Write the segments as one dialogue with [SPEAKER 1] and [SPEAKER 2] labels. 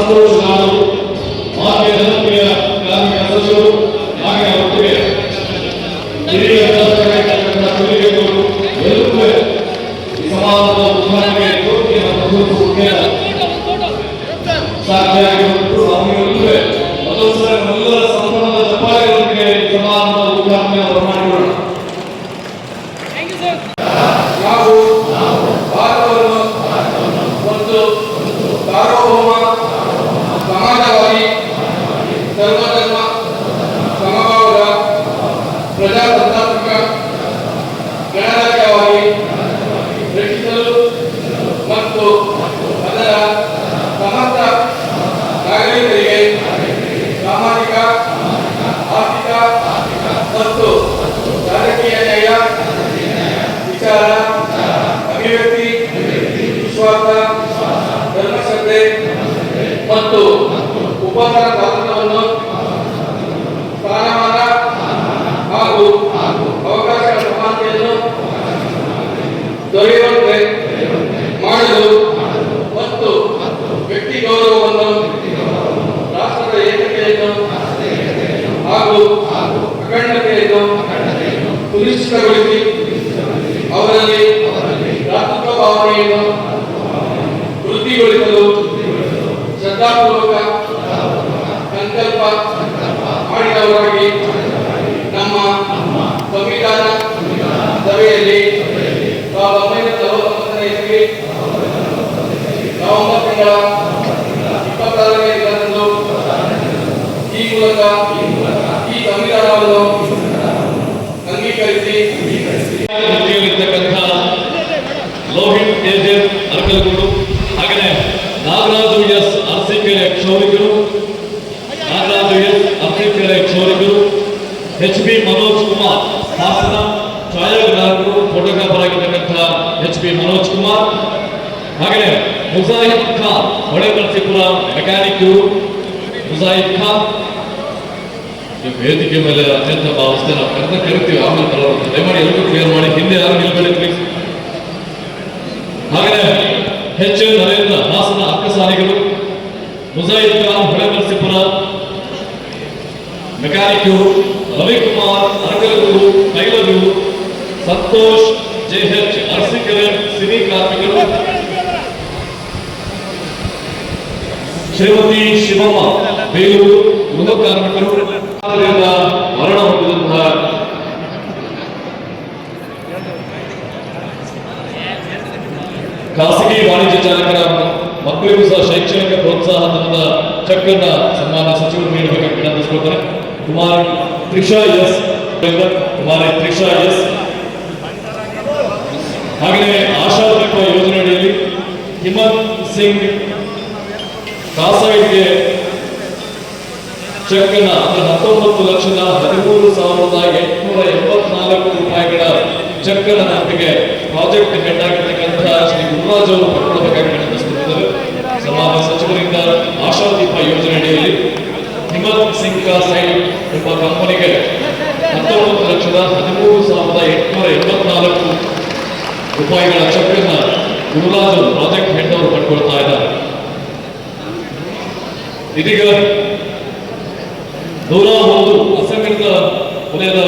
[SPEAKER 1] ಸಂತೋಷ ನಾಡು ಮಾನ್ಯ Pero ಈ
[SPEAKER 2] ಮೂಲಕ ಈ ಸಂವಿಧಾನವನ್ನು ಅಂಗೀಕರಿಸಿ
[SPEAKER 1] ವೃತ್ತಿಯಲ್ಲಿರ್ತಕ್ಕಂಥ ಲೋಹಿತ್ ಏಜೆನ್ ಅರ್ಕಲ್ಗೂಡು ಹಾಗೆಯೇ ನಾಗರಾಜು ಎಸ್ ಅರಸೀಕೆರೆ ಕ್ಷೌರಿಕರು ನಾಗರಾಜು ಎಸ್ ಅರಸೀಕೆರೆ ಕ್ಷೌರಿಕರು ಎಚ್ ಬಿ ಮನೋಜ್ ಕುಮಾರ್ ಹಾಸನ ಛಾಯಾಗ್ರಾಹಕರು ಫೋಟೋಗ್ರಾಫರ್ ಆಗಿರ್ತಕ್ಕಂಥ ಎಚ್ ಬಿ ಮನೋಜ್ ಕುಮಾರ್ ಹಾಗೆಯೇ ಮುಜಾಹಿದ್ ಖಾನ್ ಹೊಳೆನರಸೀಪುರ ಮೆಕ್ಯಾನಿಕ್ ಮುಜಾಹಿದ್ ಖಾನ್ ಈ ವೇದಿಕೆ ಮೇಲೆ ಅತ್ಯಂತ ಭಾವಿಸ್ತೇನೆ ನಾವು ಕರೆದ ಕರಿತೀವಿ, ಆಮೇಲೆ ಬರೋದು ದಯಮಾಡಿ ಎಲ್ಲರೂ ಕ್ಲಿಯರ್ ಮಾಡಿ, ಹಿಂದೆ ಯಾರು ನಿಲ್ಬೇಡಿ ಪ್ಲೀಸ್ ಹಾಗೆ ಎಚ್ ನರೇಂದ್ರ ಹಾಸನ ಅಕ್ಕಸಾಲಿಗರು ಮುಜಾಹಿದ್ ಖಾನ್ ಹೊಳೆನರಸೀಪುರ ಮೆಕ್ಯಾನಿಕ್ ರವಿಕುಮಾರ್ ಅರಗಲೂರು ಕೈಲೂರು ಸಂತೋಷ್ ಜೆ ಅರಸಿಕರಣ್ ಸಿನಿ ಕಾರ್ಮಿಕರು, ಶ್ರೀಮತಿ ಶಿವಮ್ಮ, ಬೇಲೂರು ಗೃಹ ಕಾರ್ಮಿಕರು ಮಕ್ಕಳಿಗೂ ಸಹ ಶೈಕ್ಷಣಿಕ ಪ್ರೋತ್ಸಾಹ ಧನದ ಚೆಕ್ ಅನ್ನ ಸನ್ಮಾನ ಸಚಿವರು ನೀಡಬೇಕಂತ ವಿನಂತಿಸಿಕೊಳ್ತಾರೆ ಕುಮಾರ್ ತ್ರಿಷಾ ಎಸ್. ಕುಮಾರಿ ತ್ರಿಷಾ ಎಸ್. ಹಾಗೆಯೇ ಆಶಾ ದೀಪ ಯೋಜನೆಯಡಿಯಲ್ಲಿ ಹಿಮಂತ್ ಸಿಂಗ್ ಕಾಸಾಯಿಗೆ ಚೆಕ್ ಅನ್ನ ಅಂದ್ರೆ ಹತ್ತೊಂಬತ್ತು ಲಕ್ಷದ ಹದಿಮೂರು ಸಾವಿರದ ಎಂಟುನೂರ ಎಂಬತ್ನಾಲ್ಕು ರೂಪಾಯಿಗಳ ಚೆಕ್ ಅನ್ನ ನಮಗೆ ಪ್ರಾಜೆಕ್ಟ್ ಹೆಡ್ ಆಗಿರ್ತಕ್ಕಂತಹ ಶ್ರೀ ಗುರುರಾಜ್ ಅವರು ಪಡ್ಕೊಳ್ಬೇಕಾಗಿ ಸಮಾಜ ಸಚಿವರಿಂದ ಆಶಾದೀಪ ಯೋಜನೆ ಅಡಿಯಲ್ಲಿ ಹಿಮಂತ್ ಸಿಂಗ್ ಕಾಸಾಯಿ ಎಂಬ ಕಂಪನಿಗೆ ಹತ್ತೊಂಬತ್ತು ಲಕ್ಷದ ಹದಿಮೂರು ಸಾವಿರದ ಎಂಟುನೂರ ಎಂಬತ್ನಾಲ್ಕು ರೂಪಾಯಿಗಳ ಚೆಕ್ ಗುರುರಾಜ್ ಪ್ರಾಜೆಕ್ಟ್ ಹೆಡ್ ಅವರು ಪಡ್ಕೊಳ್ತಾ ಇದ್ದಾರೆ. ಇದೀಗ ನೂರ ಒಂದು ಅಸಂಘಟಿತ ವಲಯದ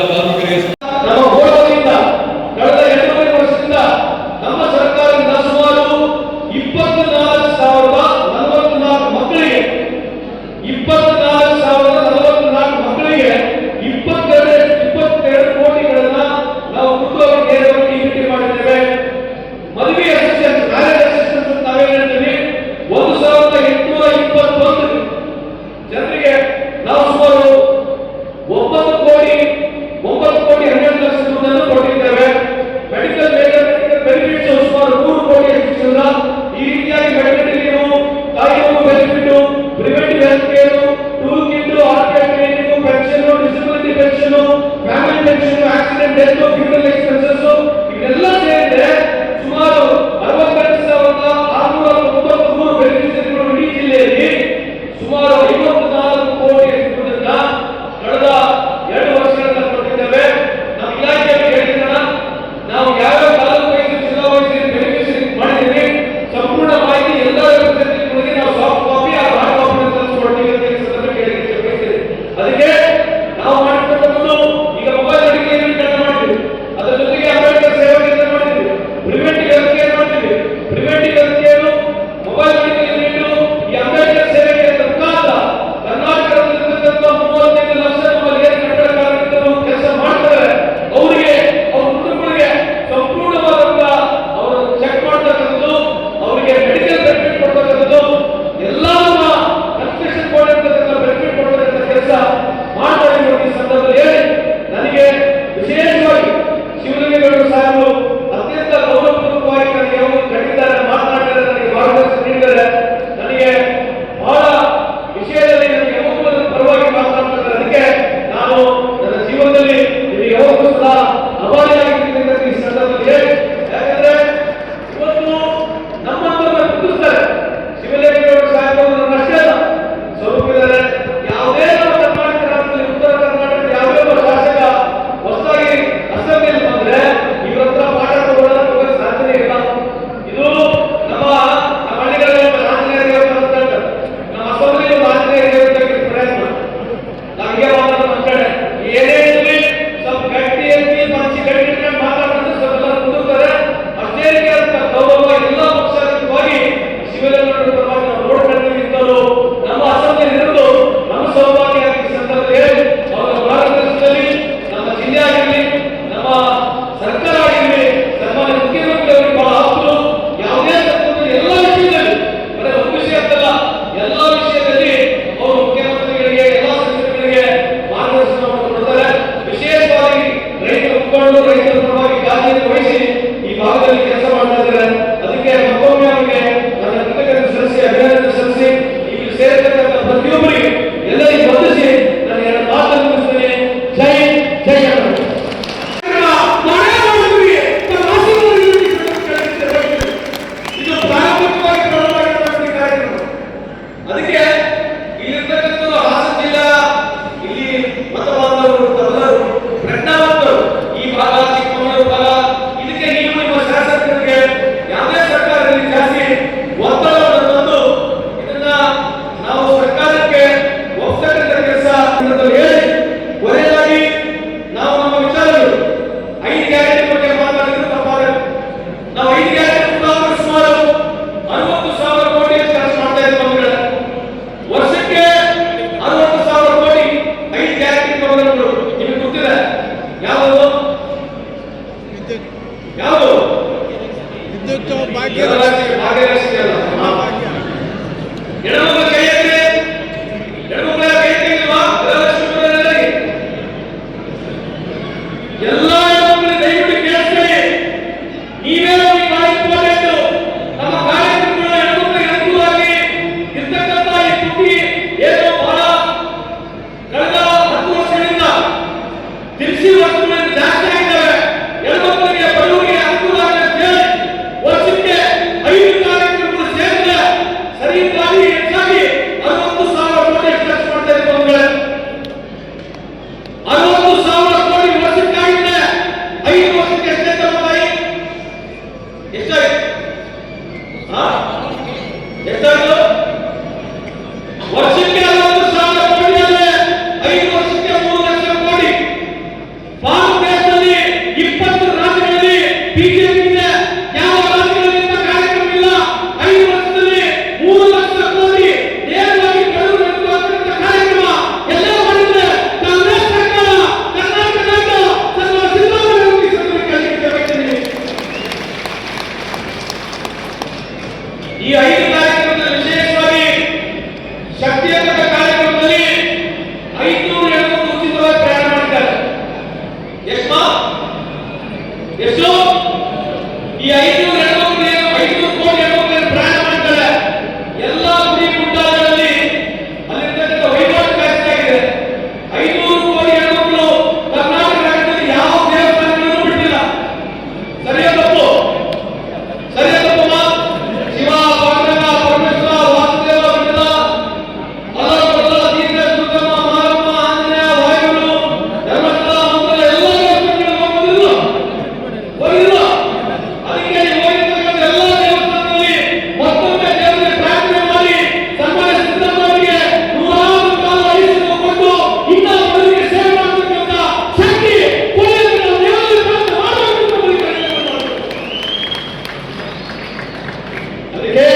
[SPEAKER 3] ¿Qué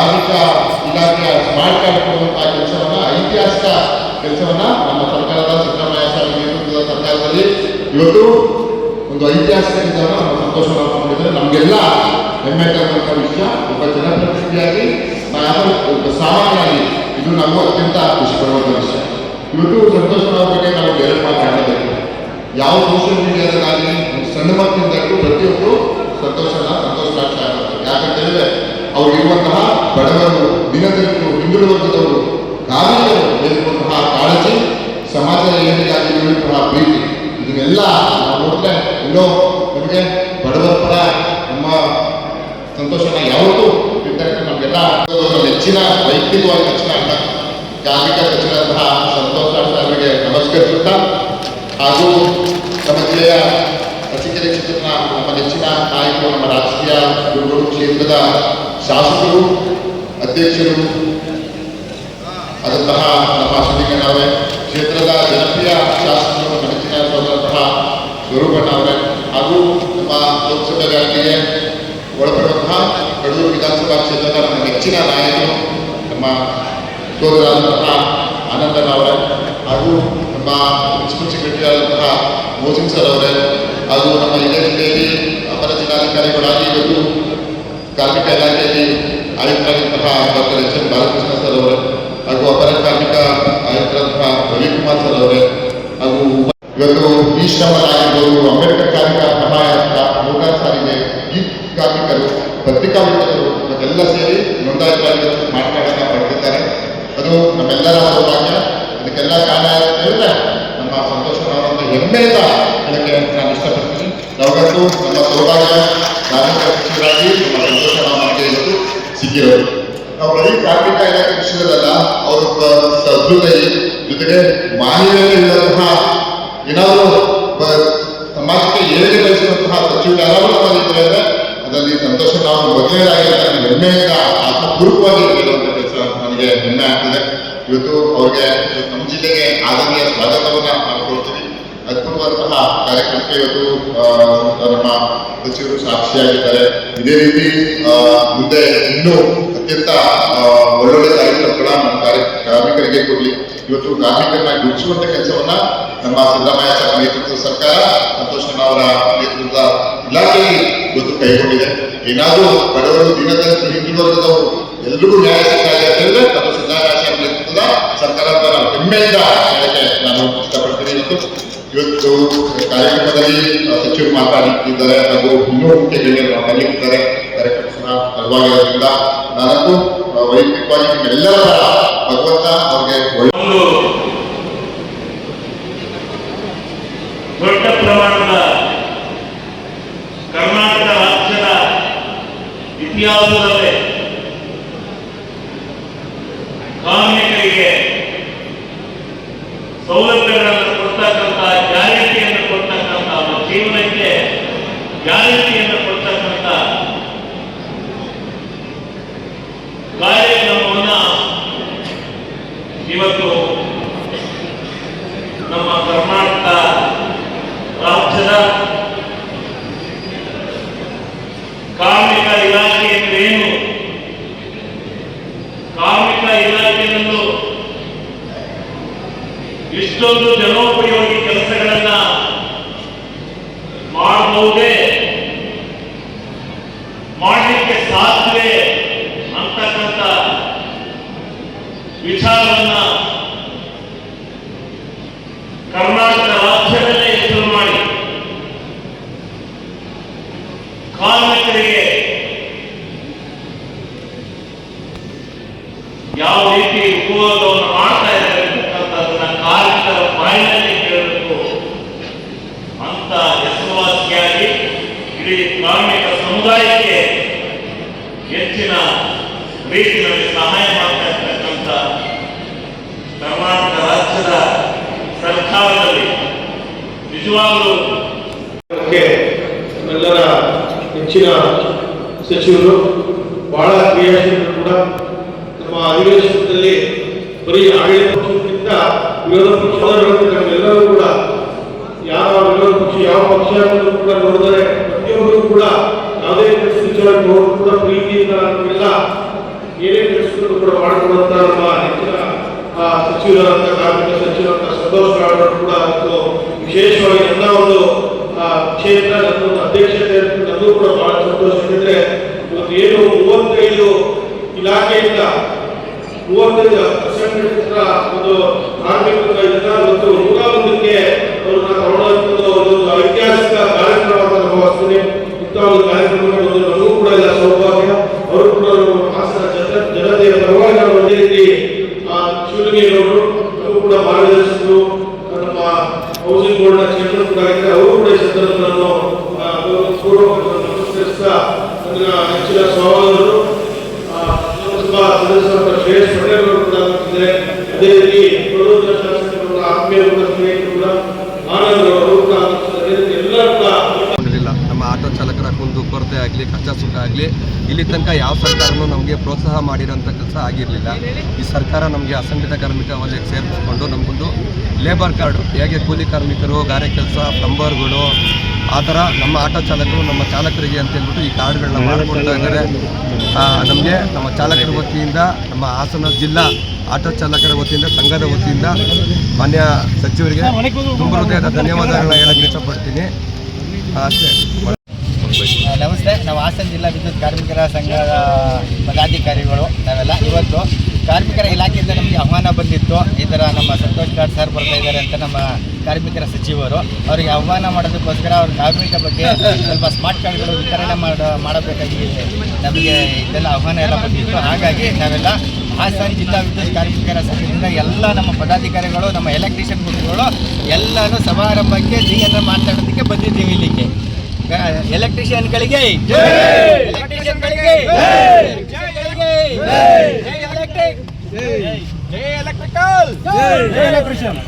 [SPEAKER 3] ಕಾರ್ಮಿಕ ಇಲಾಖೆಯ ಸ್ಮಾರ್ಟ್ ಕಾರ್ಡ್ ಕೊಡುವಂತಹ ಕೆಲಸವನ್ನ, ಐತಿಹಾಸಿಕ ಕೆಲಸವನ್ನ ನಮ್ಮ ಸರ್ಕಾರದ ಸಿದ್ದರಾಮಯ್ಯ ಸ್ವಾಮಿ ನೇತೃತ್ವದ ಸರ್ಕಾರದಲ್ಲಿ ಇವತ್ತು ಒಂದು ಐತಿಹಾಸಿಕ ಕೆಲಸವನ್ನು ನಮ್ಮ ಸಂತೋಷವನ್ನು ಮಾಡಿದ್ದಾರೆ ನಮಗೆಲ್ಲ ಹೆಮ್ಮೆ ತರುವಂತಹ ವಿಷಯ, ಒಬ್ಬ ಜನಪ್ರತಿನಿಧಿಯಾಗಿ ನಾನು ಒಬ್ಬ ಸಾಮಾನ್ಯವಾಗಿ, ಇದು ನಮ್ಮ ಅತ್ಯಂತ ಖುಷಿ ಪಡುವಂತಹ ವಿಷಯ. ಇವತ್ತು ಸಂತೋಷ ಬಗ್ಗೆ ನಾವು ಎರಡು ಮಾಡಬೇಕು ಯಾವ ಸೋಷಿಯಲ್ ಮೀಡಿಯಾದಲ್ಲಿ ಸಣ್ಣ ಮಕ್ಕಳಿಂದ ಪ್ರತಿಯೊಬ್ಬರು ಸಂತೋಷನ, ಸಂತೋಷ ಆಗ್ತಾ ಇರುತ್ತೆ ಯಾಕಂತ ಹೇಳಿದ್ರೆ ಅವರಿರುವಂತಹ ಬಡವರು ದಿನದವರು ಹಿಂದುಳಿದ ವರ್ಗದವರು ಕಾರ್ಮಿಕರು ಏನಿರುವಂತಹ ಕಾಳಜಿ ಸಮಾಜ ಏಳಿಗೆಗಾಗಿ ಇರುವಂತಹ ಪ್ರೀತಿ. ಇದನ್ನೆಲ್ಲ ನಾವು ನೋಡಿದ್ರೆ ಎಲ್ಲೋ ನಮಗೆ ಬಡವರ ಪರ ನಮ್ಮ ಸಂತೋಷನ ಯಾವತ್ತೂ ಇರ್ತಕ್ಕಂಥ ನಮಗೆಲ್ಲ ನೆಚ್ಚಿನ ವೈಯಕ್ತಿಕವಾಗಿ ಹೆಚ್ಚಿನ ಅಂತ ಕಾರ್ಮಿಕರ ಹೆಚ್ಚಿನಂತಹ ಸಂತೋಷ ಅವರಿಗೆ ನಮಸ್ಕರಿಸುತ್ತಾ ಹಾಗೂ ನಮ್ಮ ಜಿಲ್ಲೆಯ ರಸಿಕೆರೆ ಕ್ಷೇತ್ರದ ನಮ್ಮ ನೆಚ್ಚಿನ ನಾಯಕರು, ನಮ್ಮ ರಾಜಕೀಯ ಗುರುಗಳು, ಕ್ಷೇತ್ರದ ಶಾಸಕರು, ಅಧ್ಯಕ್ಷರು, ಆದಂತಹ ನಮ್ಮ ಸಿದ್ಧಗಣ್ಣವರೇ ಕ್ಷೇತ್ರದ ಜನಪ್ರಿಯ ಶಾಸಕರು ಮನಸ್ಸಿನಾದಂತಹ ಸ್ವರೂಪಣ್ಣವರೇ ಹಾಗೂ ನಮ್ಮ ಲೋಕಸಭೆ ವ್ಯಾಪ್ತಿಗೆ ಒಳಪಡುವಂತಹ ಕಡೂರು ವಿಧಾನಸಭಾ ಕ್ಷೇತ್ರದ ನಮ್ಮ ನೆಚ್ಚಿನ ನಾಯಕರು, ನಮ್ಮ ಸೋದರಾದಂತಹ ಆನಂದನವರೇ, ಹಾಗೂ ನಮ್ಮ ಪ್ರಿನ್ಸಿಪಲ್ ಸೆಕ್ರೆಟರಿ ಆದಂತಹ ಮೋಸಿಂಗ್ ಸರ್ ಅವರೇ, ಹಾಗೂ ನಮ್ಮ ಇದೇ ಜಿಲ್ಲೆಯಲ್ಲಿ ಅಪರ ಜಿಲ್ಲಾಧಿಕಾರಿಗಳಾಗಿ ಇವತ್ತು ಕಾರ್ಮಿಕ ಇಲಾಖೆಯಲ್ಲಿ ಆಯುಕ್ತರಾದಂತಹ doctor H M Balakrishna sir ಅವರೇ ಹಾಗೂ ಅಪರ ಕಾರ್ಮಿಕ ಆಯುಕ್ತರಾದಂತಹ ರವಿಕುಮಾರ್ ಸರ್ ಅವರೇ ಹಾಗೂ ಇವತ್ತು ಈ ಶ್ರಮ ಆಗಿರ್ಬೋದು ಅಂಬೇಡ್ಕರ್ ಕಾರ್ಮಿಕ ಸಹಾಯಕ ಮೋಟಾರ್ ಸಾರಿಗೆ ಈ ಕಾರ್ಮಿಕರು, ಪತ್ರಿಕಾ ವಿತರು ಇವತ್ತೆಲ್ಲ ಸೇರಿ ನೋಂದಾಯಿತವಾಗಿ ಮಾತನಾಡೋಣ ಪಡೆದಿದ್ದಾರೆ. ಅದು ನಮ್ಮೆಲ್ಲರ ಸೌಭಾಗ್ಯ ಅದಕ್ಕೆಲ್ಲ ಕಾರಣ ಹೇಳಿದ್ರೆ ನಮ್ಮ ಸಂತೋಷ ಹೆಮ್ಮೆಯಿಂದ ಹೇಳಕ್ಕೆ ನಾನು ಇಷ್ಟಪಡ್ತೀನಿ. ಯಾವಾಗಲೂ ನಮ್ಮ ಸೌಭಾಗ್ಯ. ಸಚಿವರಾಗಿ ನಮ್ಮ ಸಂತೋಷ ನಮಗೆ ಇವತ್ತು ಸಿಕ್ಕಿರೋದು ನಾವು ಬರೀ ಕಾರ್ಮಿಕ ಇಲಾಖೆ ವಿಷಯದಲ್ಲ, ಅವರ ಹೃದಯ ಜೊತೆಗೆ ಮಾನವೀಯತೆ ಇರುವಂತಹ ಏನಾದರೂ ಸಮಾಜಕ್ಕೆ ಏಳಿಗೆ ಬಯಸುವಂತಹ ಸಚಿವರು ಅಂದ್ರೆ ಅದರಲ್ಲಿ ಸಂತೋಷ ನಾವು ಮೊದಲನೇದಾಗಿ ಹೆಮ್ಮೆಯಿಂದ ಆತ್ಮಪೂರ್ವಕವಾಗಿ ಹೇಳುವಂತ ಕೆಲಸ ನನಗೆ ಹೆಮ್ಮೆ ಆಗ್ತದೆ. ಇವತ್ತು ಅವ್ರಿಗೆ ನಮ್ಮ ಜಿಲ್ಲೆಗೆ ಆದರಣೀಯ ಸ್ವಾಗತವನ್ನು ನಾವು ಅದ್ಭುತವಾದಂತಹ ಕಾರ್ಯಕ್ರಮಕ್ಕೆ ಇವತ್ತು ನಮ್ಮ ಸಚಿವರು ಸಾಕ್ಷಿಯಾಗಿದ್ದಾರೆ. ಇದೇ ರೀತಿ ಮುಂದೆ ಇನ್ನೂ ಅತ್ಯಂತ ಒಳ್ಳೊಳ್ಳೆ ಕಾರ್ಯಕ್ರಮಗಳ ನಮ್ಮ ಕಾರ್ಯ, ಕಾರ್ಮಿಕರಿಗೆ ಕೊಡಲಿ. ಇವತ್ತು ಕಾರ್ಮಿಕರನ್ನ ಗುರುತಿಸುವಂತ ಕೆಲಸವನ್ನ ನಮ್ಮ ಸಿದ್ದರಾಮಯ್ಯ ಸರ್ ನೇತೃತ್ವದ ಸರ್ಕಾರ ಸಂತೋಷ್ ಅವರ ನೇತೃತ್ವದ ಇಲಾಖೆಯಲ್ಲಿ ಇವತ್ತು ಕೈಗೊಂಡಿದೆ. ಏನಾದರೂ ಬಡವರು ದಿನದ ಹಿಂದುಳಿದ ವರ್ಗದವರು ಎಲ್ರಿಗೂ ನ್ಯಾಯ ಸಿಗ್ತಾರೆ ಅಂತ ಹೇಳಿದ್ರೆ ಅದು ಸಿದ್ದರಾಮಯ್ಯ ಸರ್ ನೇತೃತ್ವದ ಸರ್ಕಾರದ ಹೆಮ್ಮೆಯಿಂದ ಹೇಳಕ್ಕೆ ನಾನು ಇಷ್ಟಪಡ್ತೀನಿ ಇವತ್ತು ಇವತ್ತು ಕಾರ್ಯಕ್ರಮದಲ್ಲಿ ಸಚಿವರು ಮಾತಾಡಿದ್ದಾರೆ ಹಾಗೂ ಇನ್ನೂ ಮುಖ್ಯ ಗಣ್ಯರು ಮಾತಾಡಲಿದ್ದಾರೆ ಕಾರ್ಯಕ್ರಮ ಸಹ ನನಗೂ ವೈಯಕ್ತಿಕವಾಗಿ ಎಲ್ಲರ ಭಗವಂತ ಅವ್ರಿಗೆ ಒಳ್ಳೆ
[SPEAKER 4] todo de nós. ಸಮುದಾಯಕ್ಕೆ ಹೆಚ್ಚಿನ ರೀತಿಯಲ್ಲಿ ಸಹಾಯ ಮಾಡ್ತಾ ಕರ್ನಾಟಕ ರಾಜ್ಯದ ಸರ್ಕಾರದಲ್ಲಿ ನಿಜವಾಗಲೂ
[SPEAKER 2] ನಮ್ಮೆಲ್ಲರ ನೆಚ್ಚಿನ ಸಚಿವರು, ಬಹಳ ಕ್ರಿಯಾಶೀಲರು ಕೂಡ ನಮ್ಮ ಅಧಿವೇಶನದಲ್ಲಿ ಬರೀ ಆಡಳಿತ ಪಕ್ಷಕ್ಕಿಂತ ವಿರೋಧ ಪಕ್ಷದವರು ನಮ್ಮೆಲ್ಲರೂ ಕೂಡ ಯಾವ ವಿರೋಧ ಪಕ್ಷ, ಯಾವ ಪಕ್ಷ ಕೂಡ ನೋಡಿದರೆ ಪ್ರತಿಯೊಬ್ಬರು ಕೂಡ ಪರಿಸ್ಥಿತಿಯೊಳಗೆ ನೋಡಿದ್ರು ಕೂಡ ಪ್ರೀತಿಯಿಂದ ಏನೇ ಕೆಲಸಗಳು ಕೂಡ ಮಾಡಿಕೊಡುವಂತ ನಮ್ಮ ಹೆಚ್ಚಿನ ಸಚಿವರಾದಂಥ ಕಾರ್ಮಿಕ ಸಚಿವರಾದಂಥ ಸಂತೋಷ್ ಕೂಡ ಇವತ್ತು ವಿಶೇಷವಾಗಿ ನನ್ನ ಒಂದು ಕ್ಷೇತ್ರ, ನನ್ನ ಅಧ್ಯಕ್ಷತೆ ನನ್ನೂ ಕೂಡ ಬಹಳ ಸಂತೋಷ ಇವತ್ತು ಏನು ಮೂವತ್ತೈದು ಇಲಾಖೆಯಿಂದ, ಮೂವತ್ತೈದು ಅಸಂಘಟಿತ ಒಂದು ಕಾರ್ಮಿಕರ ಇದನ್ನ ಇವತ್ತು ನೂರ ಒಂದಕ್ಕೆ ಅವ್ರನ್ನ ತಗೊಂಡಂಥದ್ದು ಒಂದು ಐತಿಹಾಸಿಕ
[SPEAKER 5] కార్యక్రమంలో ಮಾಡಿರೋಂಥ ಕೆಲಸ ಆಗಿರಲಿಲ್ಲ. ಈ ಸರ್ಕಾರ ನಮಗೆ ಅಸಂಘಟಿತ ಕಾರ್ಮಿಕ ವಲಯಕ್ಕೆ ಸೇರಿಸ್ಕೊಂಡು ನಮಗೊಂದು ಲೇಬರ್ ಕಾರ್ಡು ಹೇಗೆ ಕೂಲಿ ಕಾರ್ಮಿಕರು, ಗಾರೆ ಕೆಲಸ ಪ್ಲಂಬರ್ಗಳು ಆ ಥರ ನಮ್ಮ ಆಟೋ ಚಾಲಕರು, ನಮ್ಮ ಚಾಲಕರಿಗೆ ಅಂತ ಹೇಳ್ಬಿಟ್ಟು ಈ ಕಾರ್ಡ್ಗಳನ್ನ ಮಾಡಿಕೊಡ್ತಾ ಇದ್ದಾರೆ. ನಮಗೆ ನಮ್ಮ ಚಾಲಕರ ವತಿಯಿಂದ, ನಮ್ಮ ಹಾಸನ ಜಿಲ್ಲಾ ಆಟೋ ಚಾಲಕರ ವತಿಯಿಂದ, ಸಂಘದ ವತಿಯಿಂದ ಮಾನ್ಯ ಸಚಿವರಿಗೆ ತುಂಬ ಹೃದಯದ ಧನ್ಯವಾದಗಳನ್ನ ಹೇಳಕ್ಕೆ ಇಷ್ಟಪಡ್ತೀನಿ. ಅಷ್ಟೇ.
[SPEAKER 6] ನಮಸ್ತೆ. ನಾವು ಹಾಸನ ಜಿಲ್ಲಾ ವಿದ್ಯುತ್ ಕಾರ್ಮಿಕರ ಸಂಘದ ಪದಾಧಿಕಾರಿಗಳು ನಾವೆಲ್ಲ. ಇವತ್ತು ಕಾರ್ಮಿಕರ ಇಲಾಖೆಯಿಂದ ನಮಗೆ ಆಹ್ವಾನ ಬಂದಿತ್ತು. ಈ ಥರ ನಮ್ಮ ಸಂತೋಷ್ ಗಾಡ್ ಸರ್ ಬರ್ತಾ ಇದ್ದಾರೆ ಅಂತ ನಮ್ಮ ಕಾರ್ಮಿಕರ ಸಚಿವರು. ಅವರಿಗೆ ಆಹ್ವಾನ ಮಾಡೋದಕ್ಕೋಸ್ಕರ ಅವ್ರ ಕಾರ್ಮಿಕ ಬಗ್ಗೆ ಸ್ವಲ್ಪ ಸ್ಮಾರ್ಟ್ ಕಾರ್ಡ್ಗಳು ವಿತರಣೆ ಮಾಡ ಮಾಡಬೇಕಾಗಿ ನಮಗೆ ಇದೆಲ್ಲ ಆಹ್ವಾನ ಎಲ್ಲ ಬಂದಿತ್ತು. ಹಾಗಾಗಿ ನಾವೆಲ್ಲ ಹಾಸನ ಜಿಲ್ಲಾ ವಿದ್ಯುತ್ ಕಾರ್ಮಿಕರ ಸಂಘದಿಂದ ಎಲ್ಲ ನಮ್ಮ ಪದಾಧಿಕಾರಿಗಳು, ನಮ್ಮ ಎಲೆಕ್ಟ್ರಿಷಿಯನ್ ಗುರುಗಳು ಎಲ್ಲರೂ ಸಮಾರಂಭಕ್ಕೆ ಸಿಹಿಯನ್ನು ಮಾತಾಡೋದಕ್ಕೆ ಬಂದಿದ್ದೀವಿ ಇಲ್ಲಿಗೆ. ಎಲೆಕ್ಟ್ರಿಷಿಯನ್ಗಳಿಗೆ. ಎಲೆಕ್ಟ್ರಿಷಿಯನ್ಗಳಿಗೆ. ಜೈ ಎಲೆಕ್ಟ್ರಿಕ್. ಜೈ ಎಲೆಕ್ಟ್ರಿಕಲ್. ಜೈ ಎಲೆಕ್ಟ್ರಿಷಿಯನ್.